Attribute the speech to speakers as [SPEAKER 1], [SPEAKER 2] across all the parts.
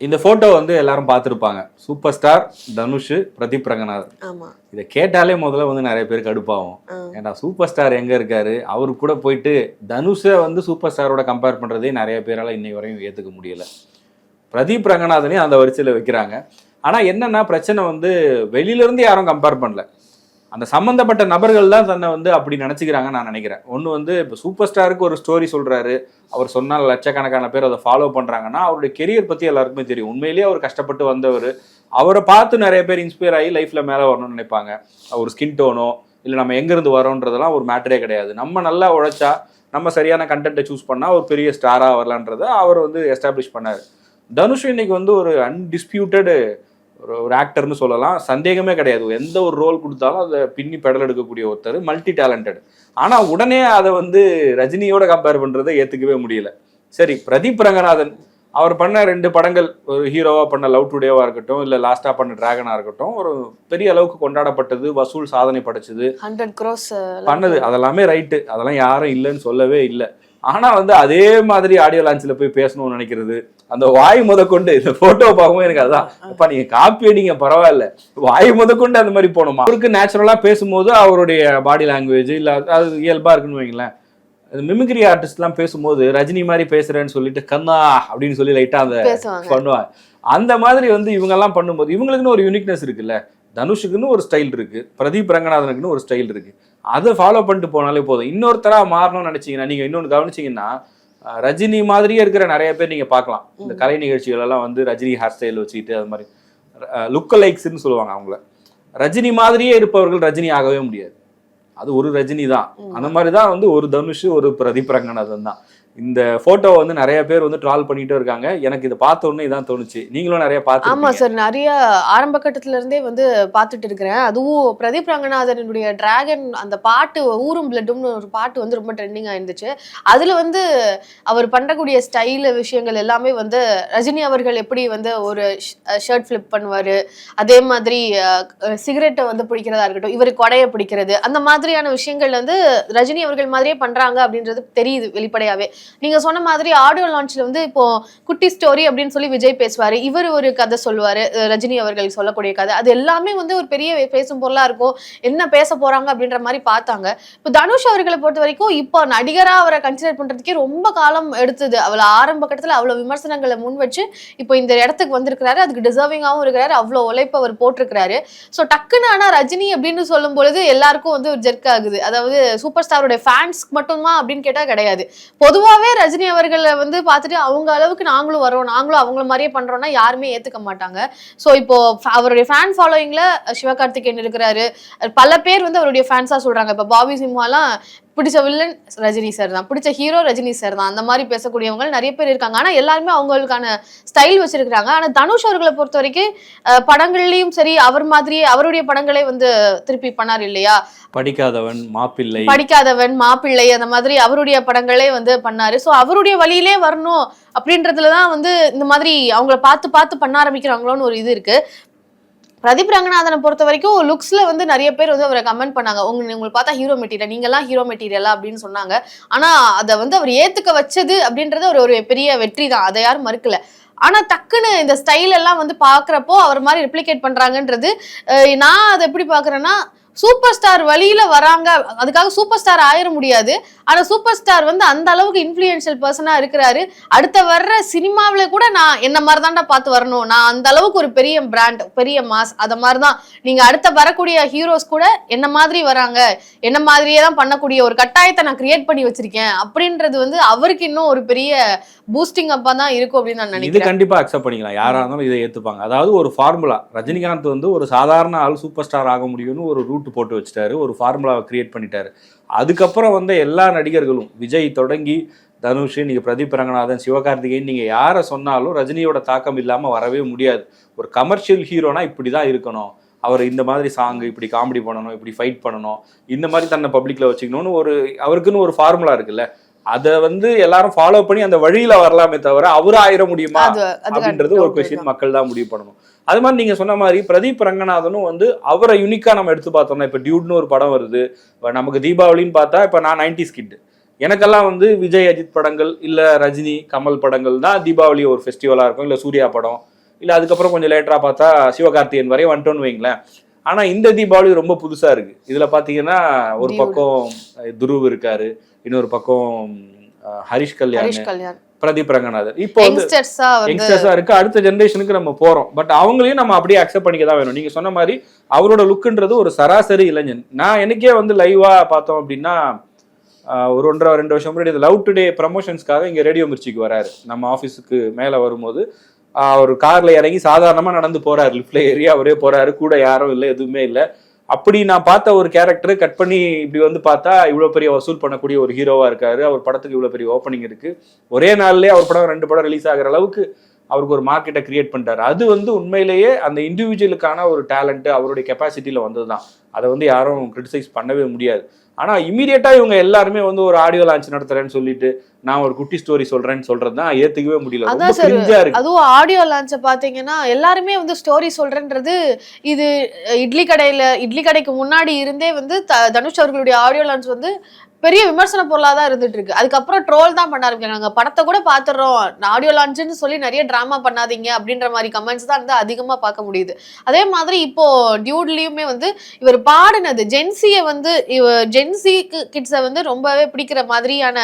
[SPEAKER 1] இந்த போட்டோ வந்து எல்லாரும் பார்த்துருப்பாங்க. Super star Dhanush Pradeep Ranganathan.
[SPEAKER 2] ஆமா.
[SPEAKER 1] இதை கேட்டாலே முதல்ல வந்து நிறைய பேருக்கு கடுப்பாகும். ஏன்னா சூப்பர் ஸ்டார் எங்க இருக்காரு? அவரு கூட போயிட்டு தனுஷை வந்து சூப்பர் ஸ்டாரோட கம்பேர் பண்றதே நிறைய பேரால இன்னை வரையும் ஏத்துக்க முடியல. பிரதீப் ரங்கநாதனையும் அந்த வரிசையில வைக்கிறாங்க. ஆனா என்னன்னா பிரச்சனை வந்து வெளியில இருந்து யாரும் கம்பேர் பண்ணல. அந்த சம்மந்தப்பட்ட நபர்கள் தான் தன்னை வந்து அப்படி நினச்சிக்கிறாங்க நான் நினைக்கிறேன். ஒன்று வந்து இப்போ சூப்பர் ஸ்டாருக்கு ஒரு ஸ்டோரி சொல்கிறாரு அவர் சொன்னால் லட்சக்கணக்கான பேர் அதை ஃபாலோ பண்ணுறாங்கன்னா அவருடைய கெரியர் பற்றி எல்லாருக்குமே தெரியும். உண்மையிலேயே அவர் கஷ்டப்பட்டு வந்தவர். அவரை பார்த்து நிறைய பேர் இன்ஸ்பயர் ஆகி லைஃப்பில் மேலே வரணும்னு நினைப்பாங்க. ஒரு ஸ்கின் டோனோ இல்லை நம்ம எங்கேருந்து வரோன்றதெல்லாம் ஒரு மேட்டரே கிடையாது. நம்ம நல்லா உழைச்சா நம்ம சரியான கண்டென்ட்டை சூஸ் பண்ணால் ஒரு பெரிய ஸ்டாராக வரலான்றதை அவர் வந்து எஸ்டாப்ளிஷ் பண்ணார். தனுஷ் இன்னைக்கு வந்து ஒரு அன்டிஸ்பியூட்டடு ஒரு ஆக்டர்னு சொல்லலாம். சந்தேகமே கிடையாது. எந்த ஒரு ரோல் கொடுத்தாலும் அதை பின்னி பெடல் எடுக்கக்கூடிய ஒருத்தர் மல்டி டேலண்டட் ஆனால் உடனே அதை வந்து ரஜினியோட கம்பேர் பண்ணுறதை ஏற்றுக்கவே முடியல. சரி பிரதீப் ரங்கநாதன் அவர் பண்ண ரெண்டு படங்கள் ஒரு ஹீரோவாக பண்ண லவ் டுடேவா இருக்கட்டும் இல்லை லாஸ்ட்டாக பண்ண டிராகனாக இருக்கட்டும் ஒரு பெரிய அளவுக்கு கொண்டாடப்பட்டது வசூல் சாதனை படைச்சது.
[SPEAKER 2] ஹண்ட்ரட் க்ரோஸ்
[SPEAKER 1] பண்ணது. அதெல்லாமே ரைட்டு அதெல்லாம் யாரும் இல்லைன்னு சொல்லவே இல்லை. ஆனா வந்து அதே மாதிரி ஆடியோ லான்ச்சில் போய் பேசணும்னு நினைக்கிறது. அந்த வாய் முதற்கொண்டு இந்த போட்டோ பார்க்கும்போது எனக்கு அதான் அப்பா நீங்க காப்பி அடிங்க பரவாயில்ல. வாய் முதற்கொண்டு அந்த மாதிரி போகணுமா? அவருக்கு நேச்சுரலா பேசும்போது அவருடைய பாடி லாங்குவேஜ் இல்ல அது இயல்பா இருக்குன்னு வைங்களேன். மிமிக்ரி ஆர்டிஸ்ட்லாம் பேசும்போது ரஜினி மாதிரி பேசுறேன்னு சொல்லிட்டு கண்ணா அப்படின்னு சொல்லி லைட்டா அந்த பண்ணுவாங்க. அந்த மாதிரி வந்து இவங்கெல்லாம் பண்ணும்போது இவங்களுக்குன்னு ஒரு யூனிக்னஸ் இருக்குல்ல. தனுஷுக்குன்னு ஒரு ஸ்டைல் இருக்கு. பிரதீப் ரங்கநாதனுக்குன்னு ஒரு ஸ்டைல் இருக்கு. அதை ஃபாலோ பண்ணிட்டு போனாலே போதும். இன்னொருத்தரா மாறணும்னு நினைச்சீங்கன்னா நீங்க இன்னொன்று கவனிச்சீங்கன்னா ரஜினி மாதிரியே இருக்கிற நிறைய பேர் நீங்க பார்க்கலாம். இந்த கலை நிகழ்ச்சிகள் எல்லாம் வந்து ரஜினி ஹேர் ஸ்டைல் வச்சுக்கிட்டு அது மாதிரி லுக்க லைக்ஸ்ன்னு சொல்லுவாங்க அவங்கள. ரஜினி மாதிரியே இருப்பவர்கள் ரஜினி ஆகவே முடியாது. அது ஒரு ரஜினி தான். அந்த மாதிரி தான் வந்து ஒரு தனுஷ் ஒரு பிரதீப் ரங்கநாதன் தான். இந்த போட்டோவை வந்து நிறைய பேர் வந்து ட்ரால் பண்ணிட்டு இருக்காங்க. எனக்கு இதை பார்த்த உடனே இதான் தோணுச்சு. நீங்களும் நிறைய
[SPEAKER 2] ஆமா சார் நிறைய ஆரம்ப கட்டத்துல இருந்தே வந்து பார்த்துட்டு இருக்கிறேன். அதுவும் பிரதீப் ரங்கநாதனுடைய டிராகன் அந்த பாட்டு ஊரும் பிளட்டும்னு ஒரு பாட்டு வந்து ரொம்ப ட்ரெண்டிங் ஆயிருந்துச்சு. அதுல வந்து அவர் பண்ணக்கூடிய ஸ்டைல விஷயங்கள் எல்லாமே வந்து ரஜினி அவர்கள் எப்படி வந்து ஒரு ஷர்ட் ஃபிளிப் பண்ணுவாரு? அதே மாதிரி சிகரெட்டை வந்து பிடிக்கிறதா இருக்கட்டும் இவர் கொடையை பிடிக்கிறது அந்த மாதிரியான விஷயங்கள் வந்து ரஜினி அவர்கள் மாதிரியே பண்றாங்க அப்படின்றது தெரியுது வெளிப்படையாவே. நீங்க சொன்ன மாதிரி ஆடியோ லான்ச்ல வந்து இப்போ குட்டி ஸ்டோரி அப்படின்னு சொல்லி விஜய் பேசுவாரு. இவர் ஒரு கதை சொல்லுவாரு. ரஜினி அவர்கள் சொல்லக்கூடிய கதை. அது எல்லாமே வந்து ஒரு பெரிய பேசும் பொருளா இருக்கும். என்ன பேச போறாங்க அப்படின்ற மாதிரி பார்த்தாங்க. இப்போ தனுஷ் அவர்களை பொறுத்த வரைக்கும் இப்போ நடிகரா அவரை கன்சிடர் பண்றதுக்கே ரொம்ப காலம் எடுத்தது. அவளை ஆரம்ப கட்டத்துல அவ்வளவு விமர்சனங்களை முன் வச்சு இப்போ இந்த இடத்துக்கு வந்திருக்கிறாரு. அதுக்கு டிசர்விங்காகவும் இருக்கிறாரு. அவ்வளோ உழைப்பு அவர் போட்டிருக்கிறாரு. ஸோ டக்குன்னு ஆனா ரஜினி அப்படின்னு சொல்லும் பொழுது எல்லாருக்கும் வந்து ஒரு ஜெர்க் ஆகுது. அதாவது சூப்பர் ஸ்டாரோட ஃபேன்ஸ்க்கு மட்டுமா அப்படின்னு கேட்டா கிடையாது. ஃபுல்லாவே ரஜினி அவர்களை வந்து பார்த்துட்டு அவங்க அளவுக்கு நாங்களும் வரோம் நாங்களும் அவங்கள மாதிரியே பண்றோம்னா யாருமே ஏத்துக்க மாட்டாங்க. ஸோ இப்போ அவருடைய ஃபேன் ஃபாலோயிங்ல சிவகார்த்திகேயன் இருக்கிறாரு. பல பேர் வந்து அவருடைய ஃபேன்ஸா சொல்றாங்க. இப்போ பாபி சிம்ஹாலாம் பிடிச்ச வில்லன் ரஜினி சார் தான். பிடிச்ச ஹீரோ ரஜினி சார் தான். அந்த மாதிரி பேசக்கூடியவங்க நிறைய பேர் இருக்காங்க. ஆனா எல்லாருமே அவங்களுக்கான ஸ்டைல் வச்சிருக்காங்க ஆனா தனுஷ் அவர்களை பொறுத்த வரைக்கும் படங்கள்லயும் சரி அவர் மாதிரியே அவருடைய படங்களே வந்து திருப்பி பண்ணார் இல்லையா?
[SPEAKER 1] படிக்காதவன் மாப்பிள்ளை.
[SPEAKER 2] படிக்காதவன் மாப்பிள்ளை அந்த மாதிரி அவருடைய படங்களே வந்து பண்ணாரு. சோ அவருடைய வழியிலே வரணும் அப்படின்றதுலதான் வந்து இந்த மாதிரி அவங்கள பார்த்து பார்த்து பண்ண ஆரம்பிக்கிறாங்களோன்னு ஒரு இது இருக்கு. பிரதீப் ரங்கநாதனை பொறுத்த வரைக்கும் லுக்ஸ்ல வந்து நிறைய பேர் வந்து அவரை கமெண்ட் பண்ணாங்க. உங்க உங்களுக்கு பார்த்தா ஹீரோ மெட்டீரியல் நீங்கெல்லாம் ஹீரோ மெட்டீரியலா அப்படின்னு சொன்னாங்க. ஆனா அதை வந்து அவர் ஏத்துக்க வச்சது அப்படின்றது ஒரு ஒரு பெரிய வெற்றி தான். அதை யாரும் மறுக்கல. ஆனா டக்குன்னு இந்த ஸ்டைல் எல்லாம் வந்து பாக்குறப்போ அவர் மாதிரி ரிப்ளிகேட் பண்றாங்கன்றது நான் அதை எப்படி பாக்குறேன்னா சூப்பர் ஸ்டார் வழியில வராங்க. அதுக்காக சூப்பர் ஸ்டார் ஆயிட முடியாது. ஆனா சூப்பர் ஸ்டார் வந்து அந்த அளவுக்கு இன்ஃப்ளூயன்ஷியல் பர்சனா இருக்கிறாரு. அடுத்த வர்ற சினிமாவுல கூட நான் என்ன மாதிரி தான்டா பார்த்து வரணும். நான் அந்த அளவுக்கு ஒரு பெரிய பிராண்ட் பெரிய மாஸ் அத மாதிரி தான் நீங்க அடுத்த வரக்கூடிய ஹீரோஸ் கூட என்ன மாதிரி வராங்க? என்ன மாதிரியே தான் பண்ணக்கூடிய ஒரு கட்டாயத்தை நான் கிரியேட் பண்ணி வச்சிருக்கேன். அப்படின்றது வந்து அவருக்கு இன்னும் ஒரு பெரிய பூஸ்டிங் அப்பா தான் இருக்கும் அப்படின்னு நான் நினைக்கிறேன்.
[SPEAKER 1] கண்டிப்பா அக்செப்ட் பண்ணிக்கலாம். யாரா இருந்தாலும் இதை ஏத்துப்பாங்க. அதாவது ஒரு ஃபார்முலா ரஜினிகாந்த் வந்து ஒரு சாதாரண ஆள் சூப்பர் ஸ்டார் ஆக முடியும்னு ஒரு ரூட் போட்டு வச்சுட்டாரு ஒரு ஃபார்முலாவை கிரியேட் பண்ணிட்டாரு. அதுக்கப்புறம் வந்த எல்லா நடிகர்களும் விஜய் தொடங்கி தனுஷ் நீங்க பிரதீப் ரங்கநாதன் சிவகார்த்திகேயன் நீங்க யாரை சொன்னாலும் ரஜினியோட தாக்கம் இல்லாம வரவே முடியாது. ஒரு கமர்ஷியல் ஹீரோனா இப்படி தான் இருக்கணும். அவர் இந்த மாதிரி சாங் இப்படி காமெடி பண்ணணும் இப்படி ஃபைட் பண்ணணும். இந்த மாதிரி தன்னை பப்ளிக்ல வச்சுக்கணும்னு ஒரு அவருக்குன்னு ஒரு ஃபார்முலா இருக்குல்ல. அதை வந்து எல்லாரும் ஃபாலோ பண்ணி அந்த வழியில வரலாமே தவிர அவரு ஆயிர முடியுமா? அப்படின்றது ஒரு கொஸ்டின் மக்கள் தான் முடிவு பண்ணணும். அது மாதிரி நீங்க சொன்ன மாதிரி பிரதீப் ரங்கநாதனும் வந்து அவரை யூனிக்கா நம்ம எடுத்து பார்த்தோம்னா இப்ப டியூட்னு ஒரு படம் வருது. இப்ப நமக்கு தீபாவளின்னு பார்த்தா இப்ப நான் நைன்டி ஸ்கிட் எனக்கெல்லாம் வந்து விஜய் அஜித் படங்கள் இல்ல ரஜினி கமல் படங்கள் தான் தீபாவளி ஒரு ஃபெஸ்டிவலா இருக்கும். இல்ல சூர்யா படம். இல்ல அதுக்கப்புறம் கொஞ்சம் லேட்டரா பார்த்தா சிவகார்த்திகேயன் வரை வந்துட்டோன்னு வைங்களேன். ஆனா இந்த தீபாவளி ரொம்ப புதுசா இருக்கு. இதுல பாத்தீங்கன்னா ஒரு. பக்கம் துருவ் இருக்காரு. இன்னொரு பக்கம் ஹரிஷ் கல்யாண். பிரதீப் ரங்கநாதன் இப்போ
[SPEAKER 2] யங்ஸ்டர்ஸா
[SPEAKER 1] இருக்கு. அடுத்த ஜெனரேஷனுக்கு நம்ம போறோம். பட் அவங்களையும் நம்ம அப்படியே அக்செப்ட் பண்ணிக்க தான் வேணும். நீங்க சொன்ன மாதிரி அவரோட லுக்குன்றது ஒரு சராசரி இளைஞன். நான் எனக்கே வந்து லைவா பார்த்தோம் அப்படின்னா ஒரு ஒன்றரை ரெண்டு வருஷம் முன்னாடி லவ் டுடே ப்ரமோஷன்ஸ்க்காக இங்க ரேடியோ மிர்ச்சிக்கு வராரு. நம்ம ஆஃபீஸுக்கு மேல வரும்போது அவர் கார்ல இறங்கி சாதாரணமா நடந்து போறாரு. லிஃப்ட்ல ஏறி அவரே போறாரு. கூட யாரும் இல்லை எதுவுமே இல்லை. அப்படி நான் பார்த்த ஒரு கேரக்டர் கட் பண்ணி இப்படி வந்து பார்த்தா இவ்வளோ பெரிய வசூல் பண்ணக்கூடிய ஒரு ஹீரோவாக இருக்காரு. அவர் படத்துக்கு இவ்வளோ பெரிய ஓப்பனிங் இருக்கு. ஒரே நாள்லேயே அவர் படம் ரெண்டு படம் ரிலீஸ் ஆகுற அளவுக்கு அவருக்கு ஒரு மார்க்கெட்டை கிரியேட் பண்ணிட்டாரு. அது வந்து உண்மையிலேயே அந்த இண்டிவிஜுவலுக்கான ஒரு டேலண்ட்டு அவருடைய கெப்பாசிட்டியில் வந்தது தான் அதை வந்து யாரும் கிரிட்டிசைஸ் பண்ணவே முடியாது. ஆனா இமீடியட்டா இவங்க எல்லாருமே வந்து ஒரு ஆடியோ லான்ச் நடத்துறேன்னு சொல்லிட்டு நான் ஒரு குட்டி ஸ்டோரி சொல்றேன்னு சொல்றது தான் ஏத்துக்கவே முடியல.
[SPEAKER 2] அதான்
[SPEAKER 1] இருக்கு.
[SPEAKER 2] அதுவும் ஆடியோ லான்ச்சை பாத்தீங்கன்னா எல்லாருமே வந்து ஸ்டோரி சொல்றேன்றது இது இட்லி கடையில இட்லி கடைக்கு முன்னாடி இருந்தே வந்து தனுஷ் அவர்களுடைய ஆடியோ லான்ச் வந்து பெரிய விமர்சன பொருளாக தான் இருந்துட்டு இருக்கு அதுக்கப்புறம் ட்ரோல் தான் பண்ண ஆரம்பிக்கிறாங்க. படத்தை கூட பார்த்துடுறோம் ஆடியோ லான்ச்னு சொல்லி நிறைய ட்ராமா பண்ணாதீங்க அப்படின்ற மாதிரி கமெண்ட்ஸ் தான் வந்து அதிகமாக பார்க்க முடியுது. அதே மாதிரி இப்போ டியூட்லேயுமே வந்து இவர் பாடினது ஜென்சியை வந்து இவர் ஜென்சி கிட்ஸை வந்து ரொம்பவே பிடிக்கிற மாதிரியான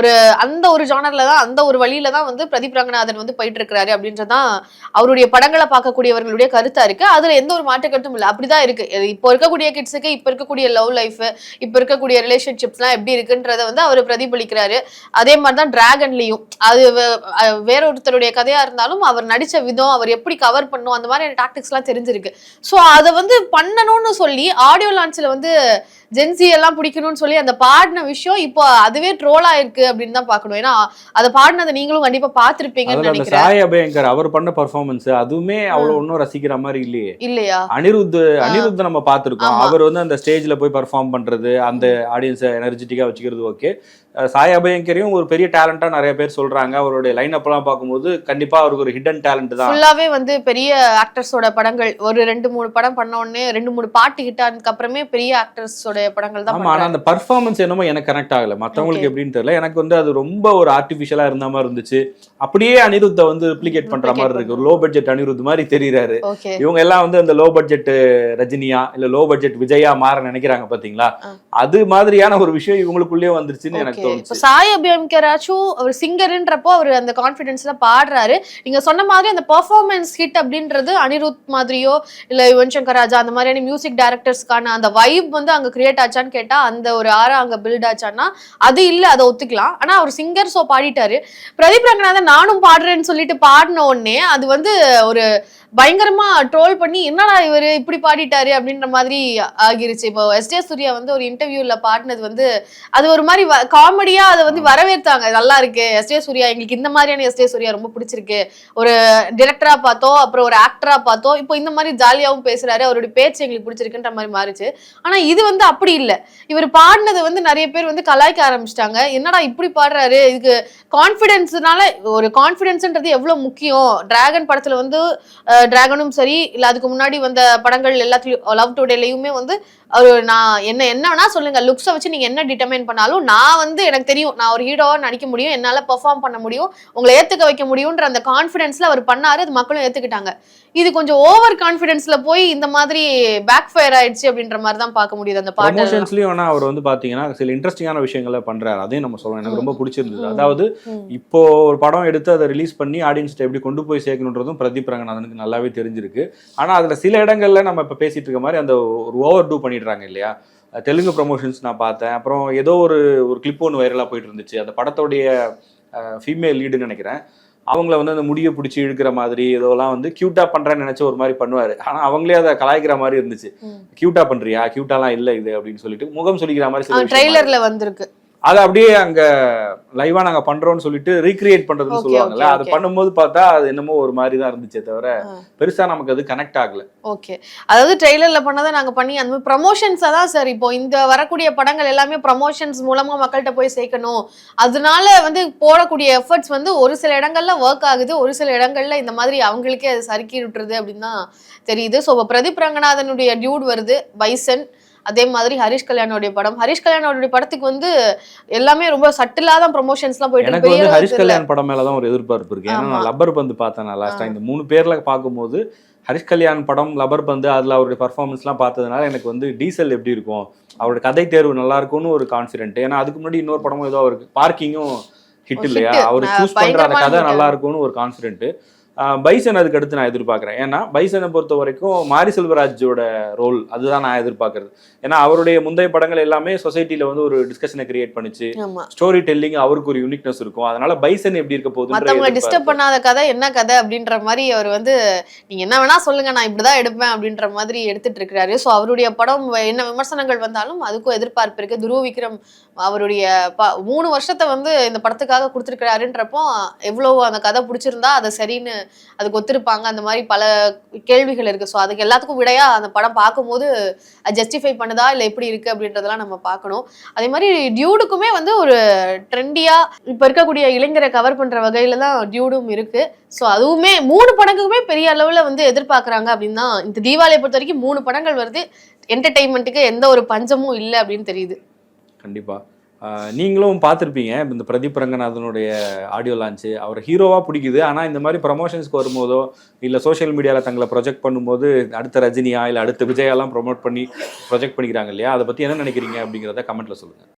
[SPEAKER 2] ஒரு அந்த ஒரு ஜானரில் தான் அந்த ஒரு வழியில தான் வந்து பிரதீப் ரங்கநாதன் வந்து போயிட்டு இருக்கிறாரு அப்படின்றதான் அவருடைய படங்களை பார்க்கக்கூடியவர்களுடைய கருத்தா இருக்கு. அதுல எந்த ஒரு மாற்று கருத்தும் இல்லை. அப்படிதான் இருக்கு. இப்போ இருக்கக்கூடிய கிட்ஸுக்கு இப்போ இருக்கக்கூடிய லவ் லைஃப் இப்போ இருக்கக்கூடிய ரிலேஷன்ஷிப்ஸ்லாம் எப்படி இருக்குன்றத வந்து அவர் பிரதிபலிக்கிறாரு. அதே மாதிரி தான் டிராகன்லயும் அது வே- வேற ஒருத்தருடைய கதையா இருந்தாலும் அவர் நடிச்ச விதம் அவர் எப்படி கவர் பண்ணும் அந்த மாதிரி டாக்டிக்ஸ் எல்லாம் தெரிஞ்சிருக்கு. ஸோ அதை வந்து பண்ணணும்னு சொல்லி ஆடியோ லான்ச்ல வந்து ஜென்சி எல்லாம் பிடிக்கணும்னு சொல்லி அந்த பாடின விஷயம் இப்போ அதுவே ட்ரோல் ஆயிருக்கு அப்படின்னு தான் பார்க்கணும். ஏன்னா அதை பாடினதை நீங்களும் கண்டிப்பா பார்த்திருப்பீங்கன்னு நினைக்கிறேன்.
[SPEAKER 1] சாய் அபயங்கர் அவர் பண்ண பர்ஃபார்மன்ஸ் அதுவுமே அவ்வளவு ஒன்றும் ரசிக்கிற மாதிரி இல்லையே.
[SPEAKER 2] இல்லையா?
[SPEAKER 1] அனிருத் அனிருத் நம்ம பார்த்திருக்கோம்.
[SPEAKER 2] ஆமா.
[SPEAKER 1] அவர் வந்து அந்த ஸ்டேஜ்ல போய் பர்ஃபார்ம் பண்றது அந்த ஆடியன்ஸை எனர்ஜெட்டிக்கா வச்சுக்கிறது ஓகே சாய் அபயங்கரையும் ஒரு பெரிய டேலண்டா நிறைய பேர் சொல்றாங்க. அவருடைய லைன் எல்லாம் பார்க்கும்போது கண்டிப்பா அவருக்கு ஒரு ஹிடன் டேலண்ட் தான்.
[SPEAKER 2] ஃபுல்லாவே வந்து பெரிய ஆக்டர்ஸோட படங்கள் ஒரு ரெண்டு மூணு படம் பண்ண உடனே ரெண்டு மூணு பாட்டு ஹிட் ஆனதுக்கு அப்புறமே பெரிய ஆக்டர்ஸோட படங்கள் தான்
[SPEAKER 1] ஆனா அந்த பர்ஃபார்மன்ஸ் என்னமோ எனக்கு கனெக்ட் ஆகல. மத்தவங்களுக்கு. எப்படின்னு தெரியல. எனக்கு வந்து அது ரொம்ப ஒரு ஆர்டிபிஷியலா இருந்த மாதிரி இருந்துச்சு. அப்படியே அனிருத்தை வந்து ரிப்ளிகேட் பண்ற மாதிரி இருக்கு. ஒரு லோ பட்ஜெட் அனிருத் மாதிரி தெரியுறாரு. இவங்க எல்லாம் வந்து அந்த லோ பட்ஜெட் ரஜினியா இல்ல லோ பட்ஜெட் விஜயா மாற நினைக்கிறாங்க பாத்தீங்களா. அது மாதிரியான ஒரு விஷயம் இவங்களுக்குள்ளேயே வந்துருச்சுன்னு எனக்கு
[SPEAKER 2] இப்போ சாய் அபியம்கராச்சும் அவர் சிங்கர்ன்றப்போ அவர் அந்த கான்ஃபிடென்ஸ்ல பாடுறாரு. நீங்க சொன்ன மாதிரி அந்த பெர்ஃபார்மன்ஸ் ஹிட் அப்படின்றது அனிருத் மாதிரியோ இல்ல யுவன் சங்கர் ராஜா அந்த மாதிரியான மியூசிக் டைரக்டர்ஸ்க்கான அந்த வைப் வந்து அங்க கிரியேட் ஆச்சான்னு கேட்டா அந்த ஒரு ஆறு அங்க பில்ட் ஆச்சான்னா அது இல்ல அதை ஒத்துக்கலாம். ஆனா அவர் சிங்கர் சோ பாடிட்டாரு. பிரதீப் ரங்கநாதன் நானும் பாடுறேன்னு சொல்லிட்டு பாடின உடனே அது வந்து ஒரு பயங்கரமா ட்ரோல் பண்ணி என்னடா இவரு இப்படி பாடிட்டாரு? அப்படின்ற மாதிரி ஆகிருச்சு. இப்போ எஸ் ஜே சூர்யா வந்து ஒரு இன்டர்வியூல பாடினது வந்து அது ஒரு மாதிரி காமெடியா அதை வந்து வரவேற்றாங்க. நல்லா இருக்கு. எஸ் ஜே சூர்யா எங்களுக்கு இந்த மாதிரியான எஸ் ஜே சூர்யா ரொம்ப பிடிச்சிருக்கு. ஒரு டிரெக்டரா பார்த்தோம் அப்புறம் ஒரு ஆக்டரா பார்த்தோம். இப்போ இந்த மாதிரி ஜாலியாவும் பேசுறாரு. அவருடைய பேச்சு எங்களுக்கு பிடிச்சிருக்குன்ற மாதிரி மாறிச்சு. ஆனா இது வந்து அப்படி இல்ல. இவர் பாடினது வந்து நிறைய பேர் வந்து கலாய்க்க ஆரம்பிச்சிட்டாங்க. என்னடா இப்படி பாடுறாரு? இதுக்கு கான்ஃபிடென்ஸ்னால ஒரு கான்ஃபிடென்ஸ்ன்றது எவ்வளவு முக்கியம்? டிராகன் படத்துல வந்து டிராகனும் சரி இல்ல அதுக்கு முன்னாடி வந்த படங்கள் எல்லாத்துலயும் லவ் டுடேலயுமே வந்து ஒரு நான் என்ன என்ன வேணா சொல்லுங்க. லுக்ஸை வச்சு நீங்க என்ன டிட்டர்மைன் பண்ணாலும் நான் வந்து எனக்கு தெரியும். நான் ஒரு ஹீரோவா நடிக்க முடியும் என்னால பெர்ஃபார்ம் பண்ண முடியும் உங்களை ஏத்துக்க வைக்க முடியும்ன்ற அந்த கான்ஃபிடென்ஸ்ல அவர் பண்ணாரு அது மக்களும் ஏத்துக்கிட்டாங்க. இது கொஞ்சம் ஓவர் கான்ஃபிடென்ஸ்ல போய் இந்த மாதிரி பேக் ஃபயர் ஆயிடுச்சு அப்படின்ற மாதிரி தான் பார்க்க முடியுது அந்த பாட்டு
[SPEAKER 1] ப்ரமோஷன்ஸ்லயும் ஆனா அவர் வந்து பாத்தீங்கன்னா சில இன்ட்ரெஸ்டிங்கான விஷயங்களை பண்றாரு. அதையும் நம்ம சொல்லணும். எனக்கு ரொம்ப பிடிச்சிருந்தது. அதாவது. இப்போ ஒரு படம் எடுத்து அதை ரிலீஸ் பண்ணி ஆடியன்ஸ்ட்ட எப்படி கொண்டு போய் சேர்க்கணுன்றதும் பிரதீப் ரங்கநாதனுக்கு நல்லாவே தெரிஞ்சிருக்கு. ஆனா அதுல சில இடங்கள்ல நம்ம இப்ப பேசிட்டு இருக்க மாதிரி அந்த ஒரு ஓவர் டூ பண்ணிடுறாங்க இல்லையா? தெலுங்கு ப்ரமோஷன்ஸ் நான் பார்த்தேன். அப்புறம் ஏதோ ஒரு ஒரு கிளிப் ஒன்று வைரலாக போயிட்டு இருந்துச்சு அந்த படத்தோடைய ஃபீமேல் லீடுன்னு நினைக்கிறேன். அவங்கள வந்து அந்த முடியை பிடிச்சி இழுக்கிற மாதிரி இதெல்லாம் வந்து கியூட்டா பண்றேன்னு நினைச்ச ஒரு மாதிரி பண்ணுவாரு. ஆனா அவங்களே அதை கலாய்க்கிற மாதிரி இருந்துச்சு. கியூட்டா பண்றியா? கியூட்டாலாம் இல்ல இது அப்படின்னு சொல்லிட்டு முகம் சொல்லிக்கிற மாதிரி
[SPEAKER 2] ட்ரெய்லர்ல வந்திருக்கு.
[SPEAKER 1] அதை அப்படியே அங்க லைவா நாங்க பண்றோம்னு சொல்லிட்டு ரீக்ரியேட் பண்றதுன்னு சொல்லுவாங்கல்ல அது. பண்ணும்போது பார்த்தா அது என்னமோ ஒரு மாதிரி தான் இருந்துச்சே தவிர. பெருசா நமக்கு அது கனெக்ட் ஆகல.
[SPEAKER 2] ஓகே அதாவது ட்ரெய்லர்ல பண்ணதை நாங்க பண்ணி அந்த மாதிரி ப்ரமோஷன்ஸை தான் சார் இப்போ இந்த வரக்கூடிய படங்கள் எல்லாமே ப்ரமோஷன்ஸ் மூலமா மக்கள்கிட்ட போய் சேர்க்கணும். அதனால வந்து போடக்கூடிய எஃபர்ட்ஸ் வந்து ஒரு சில இடங்கள்ல ஒர்க் ஆகுது ஒரு சில இடங்கள்ல இந்த மாதிரி அவங்களுக்கே அது சறுக்கி விட்டுருது அப்படின்னு தான் தெரியுது. ஸோ பிரதீப் ரங்கநாதனுடைய டியூட் வருது பைசன் அதே மாதிரி ஹரிஷ் கல்யாணோடைய படம் ஹரிஷ் கல்யாணோடைய படத்துக்கு வந்து எல்லாமே ரொம்ப சட்டிலா தான் ப்ரொமோஷன்ஸ்லாம் போயிட்டு
[SPEAKER 1] எனக்கு. வந்து ஹரிஷ். கல்யாண் படம் மேல தான் ஒரு எதிர்பார்ப்பு இருக்கு ஏன்னா. நான் லப்பர் பந்து பார்த்தேன் நான் லாஸ்டா இந்த மூணு பேர்ல பார்க்கும்போது ஹரிஷ் கல்யாண் படம் லப்பர் பந்து அதுல அவருடைய பர்ஃபார்மன்ஸ்லாம் பார்த்ததுனால எனக்கு வந்து டீசல் எப்படி இருக்கும் அவரோட கதை தேர்வு நல்லா இருக்கும்னு ஒரு கான்ஃபிடென்ட் ஏன்னா அதுக்கு முன்னாடி இன்னொரு படமும் ஏதோ அவருக்கு பார்க்கிங்கும் ஹிட் இல்லையா. அவர் சூஸ் பண்ற அந்த கதை. நல்லா இருக்கும்னு ஒரு கான்ஃபிடென்ட் பைசன் அதுக்கு அடுத்து நான் எதிர்பார்க்குறேன். ஏன்னா பைசனை பொறுத்த வரைக்கும் மாரி செல்வராஜோட ரோல் அதுதான் நான் எதிர்பார்க்கறது. ஏன்னா அவருடைய முந்தைய படங்கள் எல்லாமே சொசைட்டில வந்து ஒரு டிஸ்கஷனை கிரியேட் பண்ணுச்சு. ஸ்டோரி டெல்லிங் அவருக்கு ஒரு யூனிக்னஸ் இருக்கும். அதனால பைசன் எப்படி இருக்க போகுது
[SPEAKER 2] டிஸ்டர்ப் பண்ணாத கதை என்ன கதை அப்படின்ற மாதிரி அவர் வந்து நீங்க என்ன வேணா சொல்லுங்க நான் இப்படிதான் எடுப்பேன் அப்படின்ற மாதிரி எடுத்துட்டு இருக்கிறாரு. சோ அவருடைய படம் என்ன விமர்சனங்கள் வந்தாலும் அதுக்கும் எதிர்பார்ப்பு இருக்கு. துருவ விக்ரம் அவருடைய ப- மூணு வருஷத்தை வந்து இந்த படத்துக்காக கொடுத்துருக்கிறாருன்றப்போ எவ்வளோ அந்த கதை பிடிச்சிருந்தா அதை சரின்னு அதுக்கு ஒத்துருப்பாங்க. அந்த மாதிரி பல கேள்விகள் இருக்குது ஸோ அதுக்கு எல்லாத்துக்கும் விடையாக அந்த படம் பார்க்கும்போது அது ஜஸ்டிஃபை பண்ணுதா? இல்லை எப்படி இருக்குது அப்படின்றதெல்லாம் நம்ம பார்க்கணும். அதே மாதிரி டியூடுக்குமே வந்து ஒரு ட்ரெண்டியாக இப்போ இருக்கக்கூடிய இளைஞரை கவர் பண்ணுற வகையில் தான் டியூடும் இருக்குது ஸோ அதுவுமே மூணு படங்களுக்குமே பெரிய அளவில் வந்து எதிர்பார்க்குறாங்க அப்படின்னு தான் இந்த தீபாவளியை பொறுத்த வரைக்கும் மூணு படங்கள் வருது. என்டர்டைன்மெண்ட்டுக்கு எந்த ஒரு பஞ்சமும் இல்லை அப்படின்னு தெரியுது.
[SPEAKER 1] கண்டிப்பாக நீங்களும் பார்த்துருப்பீங்க இந்த பிரதீப் ரங்கநாதனுடைய ஆடியோ லான்ச்சு அவர் ஹீரோவாக பிடிக்குது. ஆனால் இந்த மாதிரி ப்ரமோஷன்ஸ்க்கு வரும்போதோ இல்லை சோஷியல் மீடியாவில் தங்களை ப்ரொஜெக்ட் பண்ணும்போது அடுத்த ரஜினியா இல்லை அடுத்த விஜயாலாம் ப்ரொமோட் பண்ணி ப்ரொஜெக்ட் பண்ணிக்கிறாங்க இல்லையா? அதை பற்றி என்ன நினைக்கிறீங்க அப்படிங்கிறத கமெண்ட்டில் சொல்லுங்கள்